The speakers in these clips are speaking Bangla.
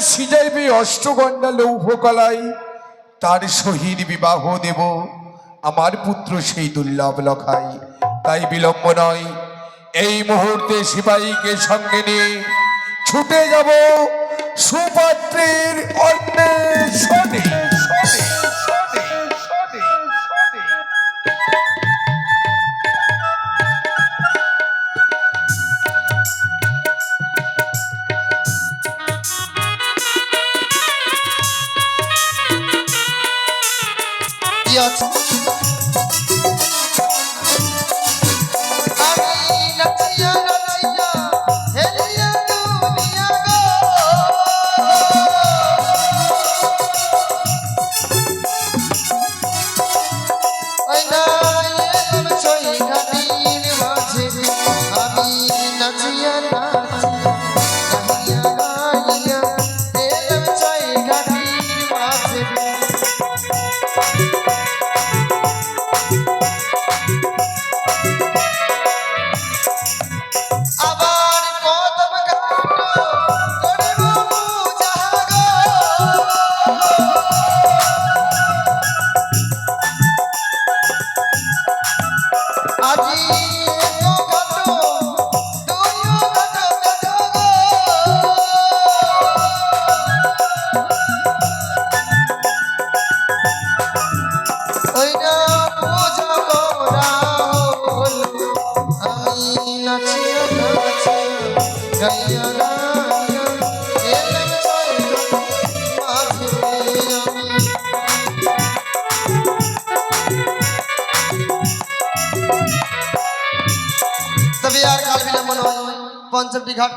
সিজাইবে লৌহ কলাই তার শহীদ বিবাহ দেব। আমার পুত্র সেই দুর্লভ লখাই। তাই বিলম্ব নয়, এই মুহূর্তে সিপাহীকে সঙ্গে নিয়ে ছুটে যাব সুপাত্রের অন্বেষণে। কি আজি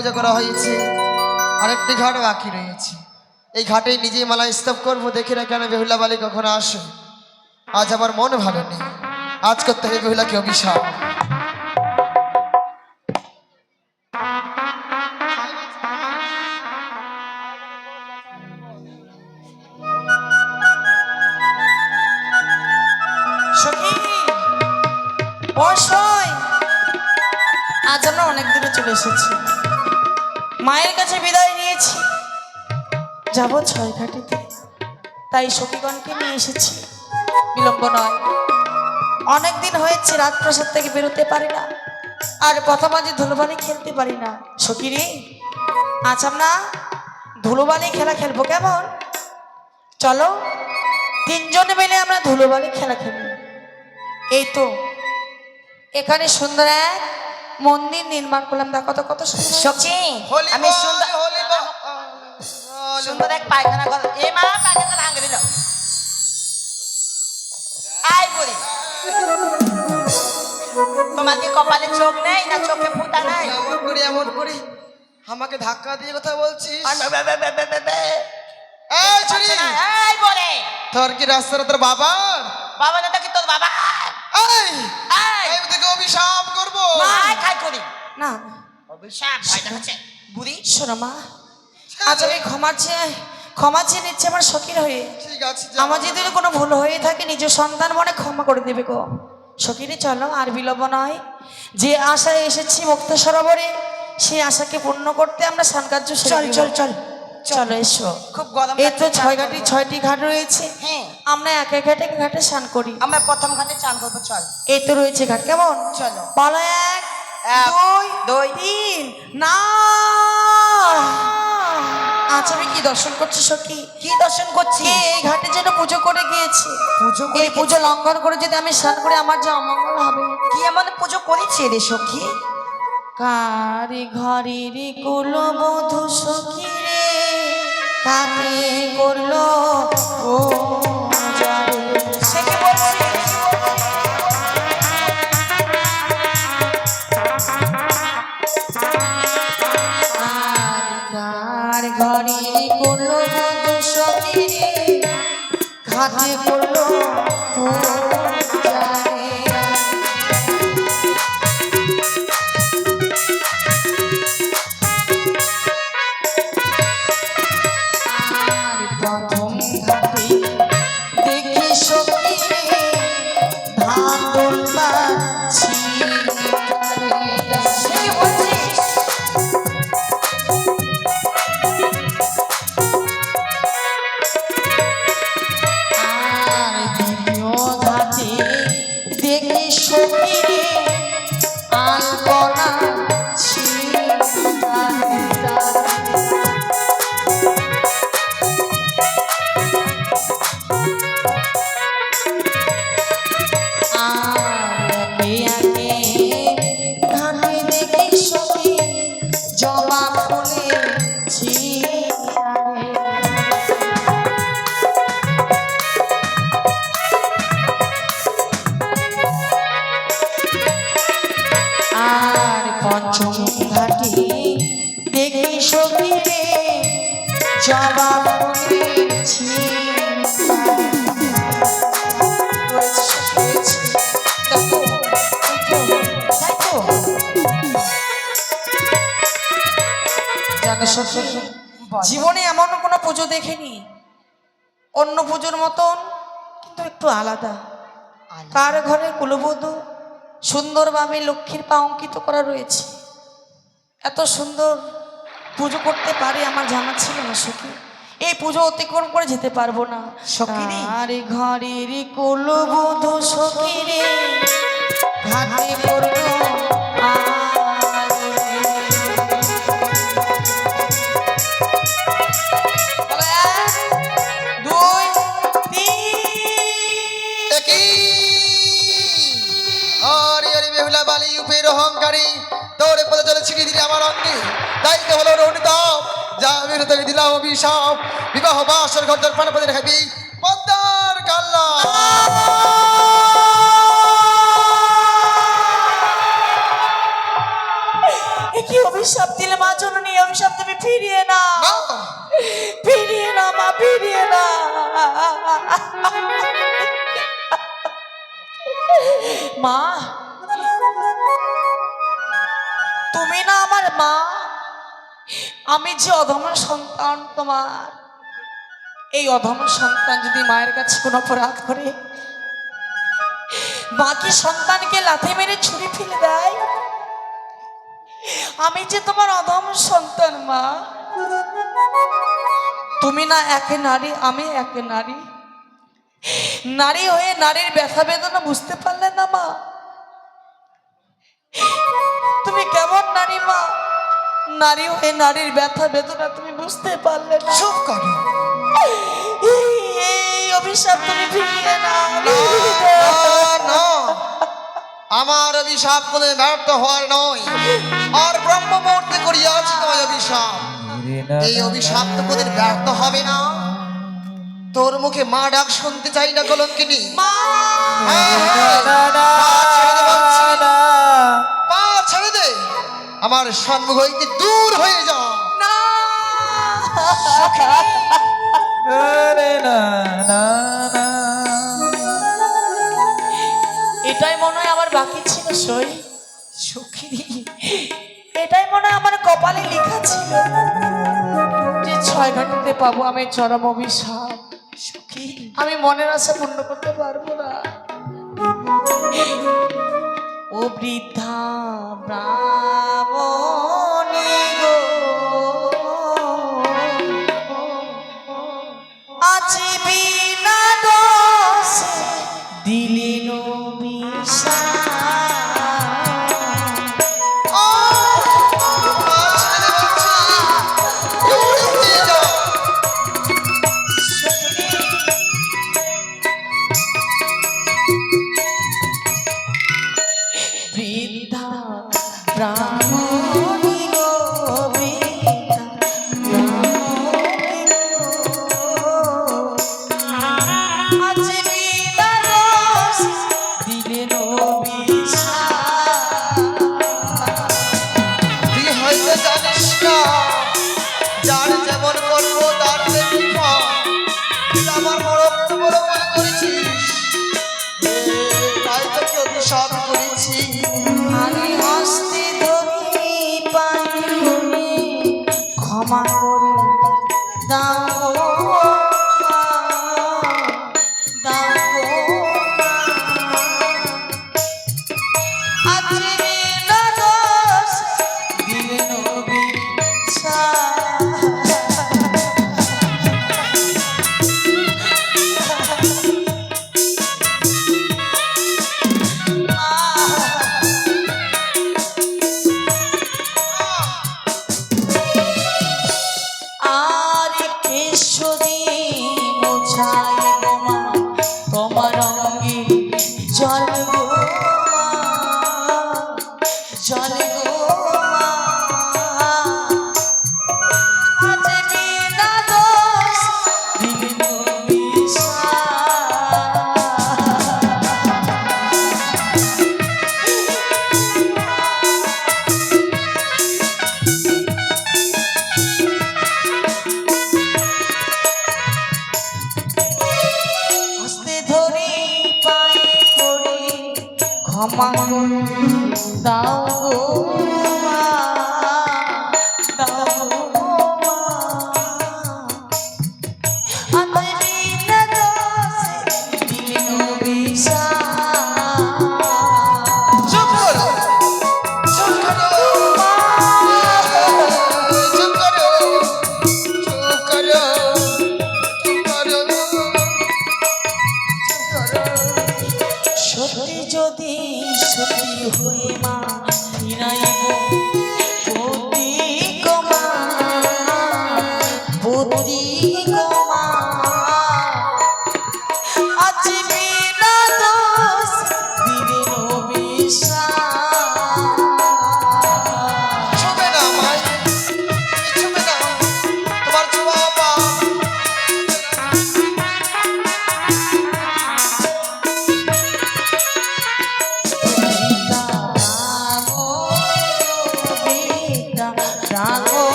পূজা করা হয়েছে। আরেকটি ঘাট বাকি রয়েছে। এই ঘাটে নিজেই মালা স্তব করব, দেখি না কেন বেহুলা বালি কখনো আসে। আজ আমার মন ভালো নেই। আজ করতে হবে বেহুলাকে অভিশাপ। যাব ছয় ঘাটিতে তাই সখীগণকে নিয়ে এসেছি। বিলম্ব নয়। অনেক দিন হয়েছে রাজপ্রাসাদ থেকে বেরোতে পারি না। আর কথা মাঝে ধুলোবালি খেলতে পারি না। সখী রে আজ আমরা ধুলোবালি খেলা খেলব কেমন? চলো তিনজনে মিলে আমরা ধুলোবালি খেলা খেলি। এই তো এখানে সুন্দর এক মন্দির নির্মাণ করলাম। দেখো তো কত সুন্দর সখী আমি সুন্দর। সুন্দর এক পায়খানা কর। এ মা পায়খানা ভাঙে দিল। আই বলি তোমার কি কপালে চোখ নেই না চোখে ফুটা নাই? এমন করি এমন করি আমাকে ধাক্কা দিয়ে কথা বলছিস? আর বে বে বে বে বে বে বে। এই ছুরি এই বলে তোর কি রাস্তাটা তোর বাবার? বাবা না কি তোর বাবা? এই এই তোকে অভিশাপ করব। আয় খাই করি না। অভিশাপ ভয় দেখাচ্ছে। বুড়ি। শোনো মা আজ আমি ক্ষমা চেয়ে ক্ষমা চেয়ে নিচ্ছে আমার শখের হয়ে। ঠিক আছে যা। আমার যদি কোনো ভুল হয়ে থাকে নিজের সন্তান মনে ক্ষমা করে দেবে গো। সখীরে চলো আর বিলম্ব নয়। যে আশায় এসেছি মুক্ত সরোবরে সেই আশাকে পূর্ণ করতে আমরা স্নান কার্য চল, চল, চল। চলো এসো। খুব গরম এই তো ছয় ঘাটি ছয়টি ঘাট রয়েছে। হ্যাঁ। আমরা এক এক ঘাটে এক ঘাটে স্নান করি। আমরা প্রথম ঘাটে চান করব চল। এই তো রয়েছে ঘাট কেমন? চলো। বলো এক এক, দুই দুই। তিন না আমি কি দর্শন করছি সখী? কি দর্শন করছি এই ঘাটে যেন পুজো করে গিয়েছে? পুজো করে পুজো লঙ্ঘন করে যদি আমি স্নান করে আমার যে অমঙ্গল হবে। কি এমন পুজো করেছে রে সখী? কারি ঘরের কুলো বধু সখী রে? কাকে করল? ও সে কি বলছে? ঘাটে করল সখী জীবনে এমন কোনো পুজো দেখিনি। অন্য পুজোর মতন কিন্তু একটু আলাদা। কার ঘরে কুলবধূ সুন্দরভাবে লক্ষ্মীর পা অঙ্কিত করা রয়েছে। এত সুন্দর পুজো করতে পারে আমার জানা ছিল না সখী। এই পুজো অতিক্রম করে যেতে পারব না। সখীরে? আরে ঘরের কুলবধূ সখীরে ঘাটে পড়ল অহংকারী তোরে পদে চলে ছিটি দিলি আমার তাই তো হলো রণিতম যা তোকে দিলাম অভিশাপ। বিবাহ বাসর ঘর তোর প্রাণপদে দেখাবি পদ্মার কাল্লা। কি অভিশাপ দিলে মা জননী? অভিশাপ তুমি ফিরিয়ে না, ফিরিয়ে না মা ফিরিয়ে না মা তুমি না আমার মা, আমি যে অধম সন্তান তোমার। এই অধম সন্তান যদি মায়ের কাছে কোনো অপরাধ করে বাকি সন্তানকে লাথি মেরে ছুরি ফেলে দেয়? আমি যে তোমার অধম সন্তান, মা, তুমি না এক নারী, আমি এক নারী। নারী হয়ে নারীর ব্যথা বেদনা বুঝতে পারলে না, মা। তুমি কেমন নারী মা? নারী হয়ে নারীর ব্যথা বেদনা তুমি বুঝতে পারলে না। চুপ করো। এই অভিশাপ তুমি ফিরিয়ে না না, না। আমার অভিশাপ কোনো ব্যর্থ হওয়ার নয়। আর ব্রহ্ম মুহূর্তে করিয়াছি তোমার অভিশাপ। এই অভিশাপ তো কোনদিন ব্যর্থ হবে না। তোর মুখে মা ডাক শুনতে চাই না কলঙ্কিনী। মা! আমার সম্মুখ হইতে দূর হয়ে যাও। না। এটাই মনে হয় আমার বাকি ছিল সই। সখী। এটাই মনে হয় আমার কপালে লেখা ছিল যে ছয় ঘন্টাতে পাবো আমি চরম অভিশাপ। সখী আমি মনের আশা পূর্ণ করতে পারব না। ও বৃদ্ধা ব্রাহ্মণী। তোকে দাও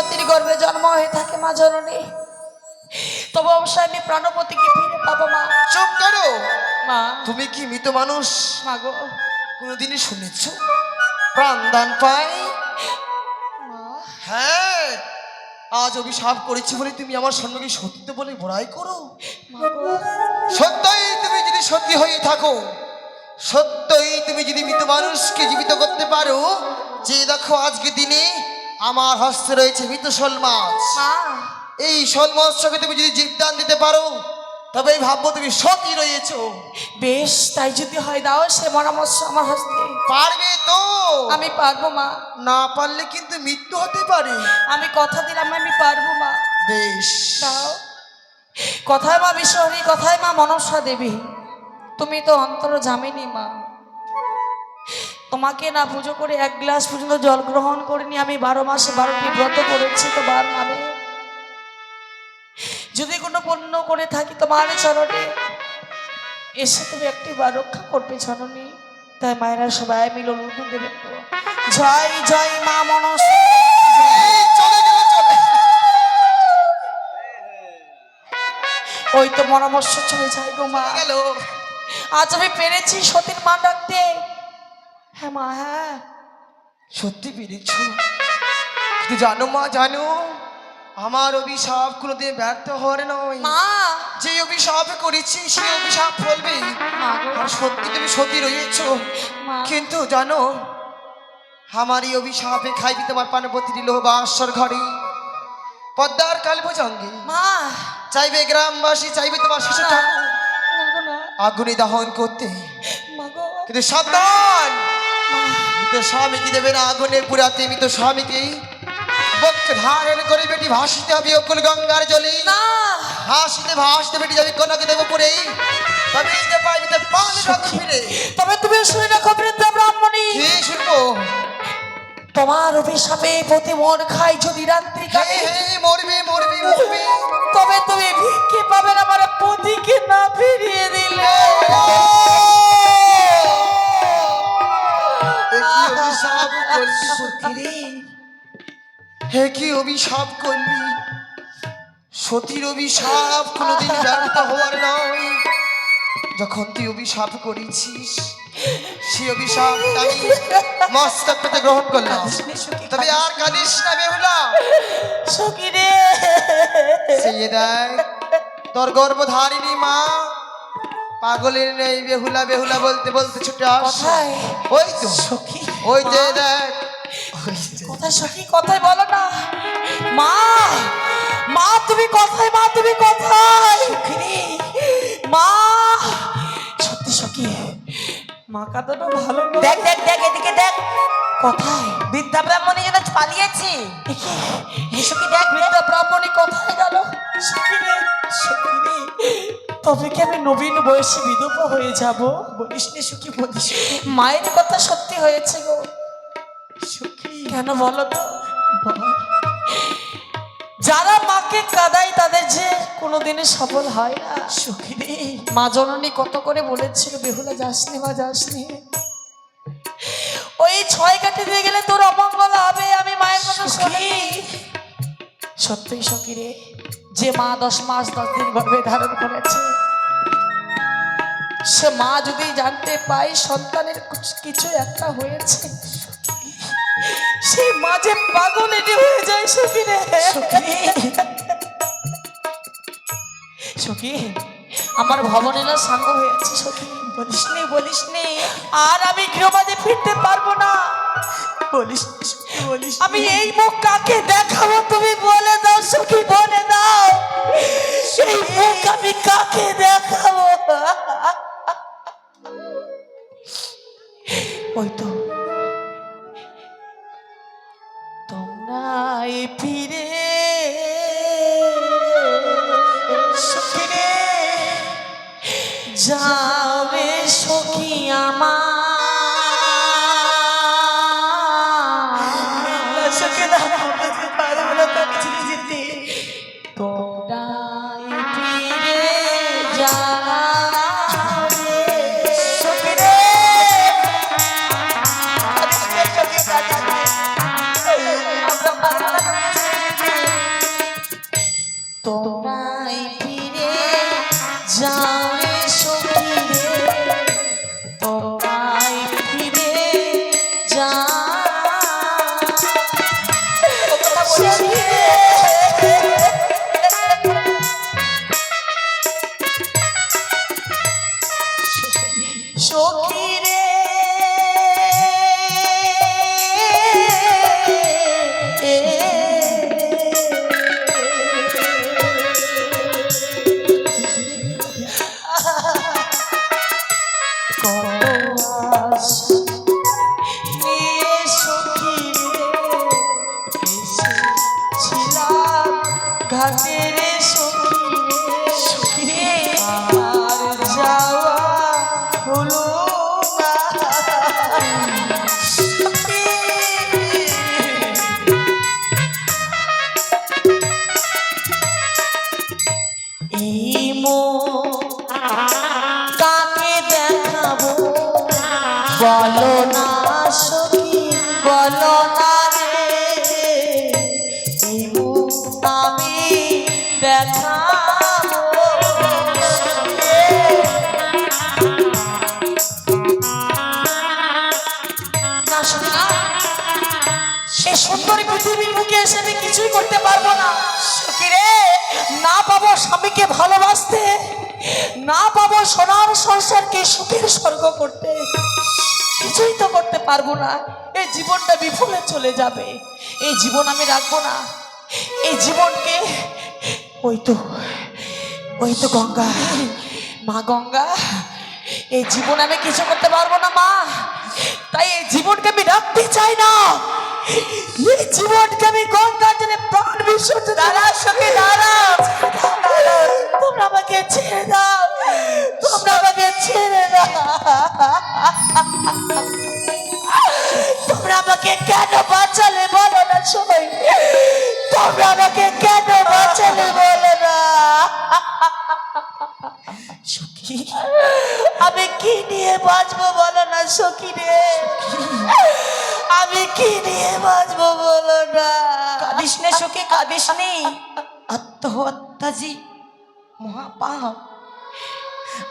আমার গর্ভে জন্ম হয়ে থাকে মা জননী। তবে অবশ্যই আমি প্রাণপতিকে ফিরে পাবো মা। চুপ করো। মা। তুমি কি মৃত মানুষ? মা গো। কোনোদিনই শুনেছ? প্রাণ দান পাই? মা। হ্যাঁ আজ অভিশাপ করেছি বলে তুমি আমার সম্মুখে সত্য বলে বড়াই করো। সত্যই তুমি যদি সত্যি হয়ে থাকো সত্যই তুমি যদি মৃত মানুষকে জীবিত করতে পারো যে দেখো আজকে দিনে আমার হস্তে রয়েছে মৃত শোল মাছ। মা। এই শোল মাছটাকে তুমি যদি জীবদান দিতে পারো তবেই ভাববো তুমি সতী রয়েছ। বেশ তাই যদি হয় দাও সে পরামর্শ আমার হস্তে। পারবে তো? আমি পারব মা। না পারলে কিন্তু মৃত্যু হতে পারে। আমি কথা দিলাম আমি পারব মা। বেশ। দাও। কথায় মা বিশ্বহরি কথায় মা মনসা দেবী। তুমি তো অন্তর জামিনি মা। তোমাকে না পুজো করে এক গ্লাস পর্যন্ত জল গ্রহণ করিনি আমি বারো মাসে বারোটি ব্রত করেছি তোমার নামে যদি কোনো পণ্য করে থাকি তোমার চরণে এসে তুমি একটি বার রক্ষা করবে জননী তাই মায়েরা সবাই মিলে দেবেন তো। জয় জয় মা মনস। এই চলে চলে ওই তো পরামর্শ চলে যায় গো মা। গেল। আজ আমি পেরেছি সতীর মা ডাকতে। হ্যাঁ মা হ্যাঁ। সত্যি পেরেছ কিন্তু জানো মা জানো আমার অভিশাপ কোনোদিন ব্যর্থ হওয়ার নয় মা। যে অভিশাপ করেছি সেই অভিশাপ ফলবে। আর সত্যি তুমি সত্যি রয়েছ। কিন্তু জানো আমার এই অভিশাপে খাইবি তোমার পানপতি দিল বাসর ঘরে। পদ্মার কালভজঙ্গে মা। চাইবে গ্রামবাসী চাইবে তোমার শিশু ঠাকুর আগুনে দহন করতে। কিন্তু সাবধান! স্বামীকে দেবে না আগুনে পুরাতে মৃত স্বামীকে বক্ষে ধারণ করে বেটি ভাসিতে হবে অকুল গঙ্গার জলে না ভাসিতে ভাসতে বেটি যাবে কনকে দেবো পরে তবে এই যে পাইবে তো ফিরে তবে তুমি শুনে রাখো বৃদ্ধা ব্রাহ্মণী কি শুনব তোমার অভিশাপে প্রতি মন খাই যদি রাত্রি কাটে মরবে মরবে মরবে তবে তুমি ভিক্ষে পাবেন আমার পতিকে না ফিরিয়ে দিলে কি অভিশাপ করলি হে কি অভিশাপ করলি সতীর অভিশাপ কোনোদিন ব্যর্থ হওয়ার নয়। যখন তুই অভিশাপ করেছিস সেই অভিশাপ আমি মস্তক পেতে গ্রহণ করলাম। তবে আর কাঁদিস না বেহুলা। সখী রে সেই দেখ তোর গর্ভধারিণী মা পাগলের নেই বেহুলা বেহুলা বলতে বলতে ছুটে আস। ওই তো সখী। ওই যে দেখ। কোথায় সখী কথায় বলো না। মা মা তুমি কোথায় মা তুমি কোথায়। মা। মা ভালো। দেখ দেখ দেখ এদিকে দেখ। কোথায়? বিদ্যা ব্রাহ্মণী যেন পালিয়েছি দেখি কি দেখ বৃদ্ধা ব্রাহ্মণী কোথায় গেল? তবে কি আমি নবীন বয়সে বিধবা হয়ে যাব? বলিস নে সুখী বলিস মায়ের কথা সত্যি হয়েছে গো। সুখী। কেন বলো তো? যারা মাকে কাদায় তাদের যে কোনোদিনই সফল হয় না। সুখিনী মা জননী কত করে বলেছিল বেহুলা যাসনি মা যাসনি ওই ছয় কাঠি দিয়ে গেলে তোর অমঙ্গল হবে আমি মায়ের কথা শুনি। সত্যই সখী রে যে মা দশ মাস দশ দিন গর্ভে ধারণ করেছে সে মা যদি জানতে পায় সন্তানের কুছ- কিছু একটা হয়েছে সেই মা যে পাগল এটি হয়ে যায় সখী। রে সখী আমার ভবনেলা সাঙ্গ হয়েছে সখী। বলিস নি বলিস নি আর আমি গৃহবাদে ফিরতে পারব না। বলিস বলিস আমি এই মুখ কাকে দেখাবো তুমি বলে দাও সখী বলে দাও। সেই মুখ আমি কাকে দেখাবো? ওই তো তোমরাই ফিরে। সখিরে যাবে সখী আমার। সখী না না তোকে ছেড়ে যেতে। তোমরাই ফিরে যাবে সুন্দরী পৃথিবীর মুখে এসে আমি কিছুই করতে পারব না। সখী রে না পাবো স্বামীকে ভালোবাসতে, না পাবো সোনার সংসারকে সুখের স্বর্গ করতে। কিছুই তো করতে পারব না। এই জীবনটা বিফলে চলে যাবে। এই জীবন আমি রাখব না। এই জীবনকে, ওই তো ওই তো গঙ্গা। মা গঙ্গা, এই জীবন আমি কিছু করতে পারব না, মা। তাই এই জীবনকে আমি রাখতে চাই না। এই জীবনকে আমি গঙ্গার জন্য প্রাণ বিসর্জন দাঁড়া সঙ্গে দাঁড়া তোমরা আমাকে ছেড়ে দাও। তোমরা আমাকে ছেড়ে দাও। তোমরা আমাকে কেন বাঁচালে বলো না সবাই। তোমরা আমাকে কেন বাঁচালে বলো না। সখী। আমি কি নিয়ে বাঁচবো বলো না সখী রে? আমি কি নিয়ে বাঁচবো বলো না? কাঁদিস নে সখী কাঁদিস নে। আত্মহত্যা জি মহাপাপ।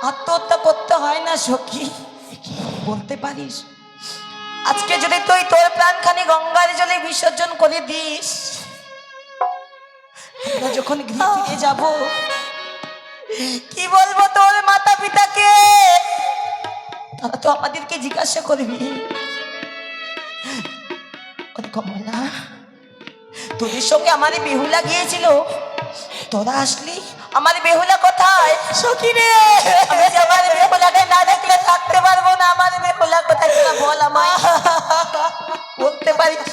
আত্মহত্যা করতে হয় না সখী। বলতে পারিস? আজকে যদি তুই তোর প্রাণখানি গঙ্গার জলে বিসর্জন করে দিস আমরা যখন গৃহে যাব কি বলব তোর মাতা পিতাকে তারা তো আমাদেরকে জিজ্ঞাসা করবি। কমলা তোদের সঙ্গে আমার বেহুলা গিয়েছিল। তোরা আসলি? আমার বেহুলা কোথায়? সখী রে আমি আমার বেহুলাকে না দেখলে থাকতে পারব না। আমার বেহুলা কোথায় তোরা বল আমায়। বলতে পারিস?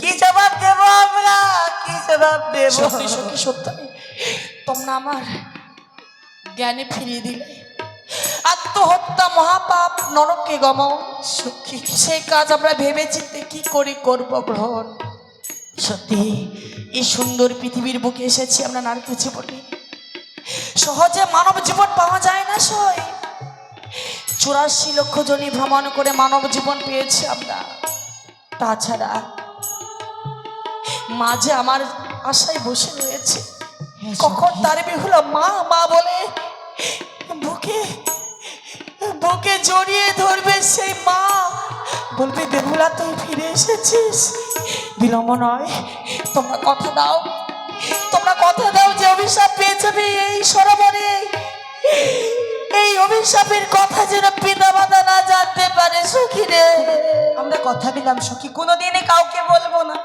কি জবাব দেব আমরা? কি জবাব দেব? সত্যি সত্যি সত্যি। তোমরা আমার জ্ঞানে ফিরিয়ে দিলে। আত্মহত্যা মহাপাপ, নরকে গমন, সখী সেই কাজ আমরা ভেবে চিন্তে কি করে করব গ্রহণ? সত্যি এই সুন্দর পৃথিবীর বুকে এসেছি আমরা নারী বলি সহজে মানব জীবন পাওয়া যায় না সই। চুরাশি লক্ষ জনই ভ্রমণ করে মানব জীবন পেয়েছি আমরা। তাছাড়া, মাঝে আমার আশায় বসে রয়েছে। কখন তার বেহুলা মা মা বলে, বুকে বুকে জড়িয়ে ধরবে সেই মা। বলবে, বেহুলা, তুই ফিরে এসেছিস? বিলম্ব নয়, তোমরা কথা দাও। তোমরা কথা দাও যে অভিশাপ পেয়ে যাবে এই সরোবরে। এই অভিশাপের কথা যেন পিতা মাতা না জানতে পারে সুখী রে আমরা কথা দিলাম সখী কোনোদিনই কাউকে বলব না।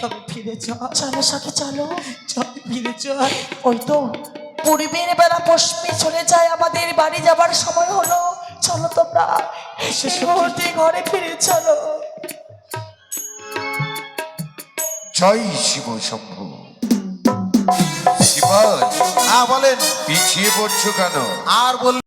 তবে ফিরে চল। চলো সখী চলো। চল ফিরে চল। ওই তো পূর্বের বেলা পশ্চিমে চলে যায় আমাদের বাড়ি যাবার সময় হলো। চলো তোমরা মুহূর্তে ঘরে ফিরে চলো। জয় শিব শম্ভু। শিবাজ হ্যাঁ বলেন পিছিয়ে পড়ছো কেন? আর বল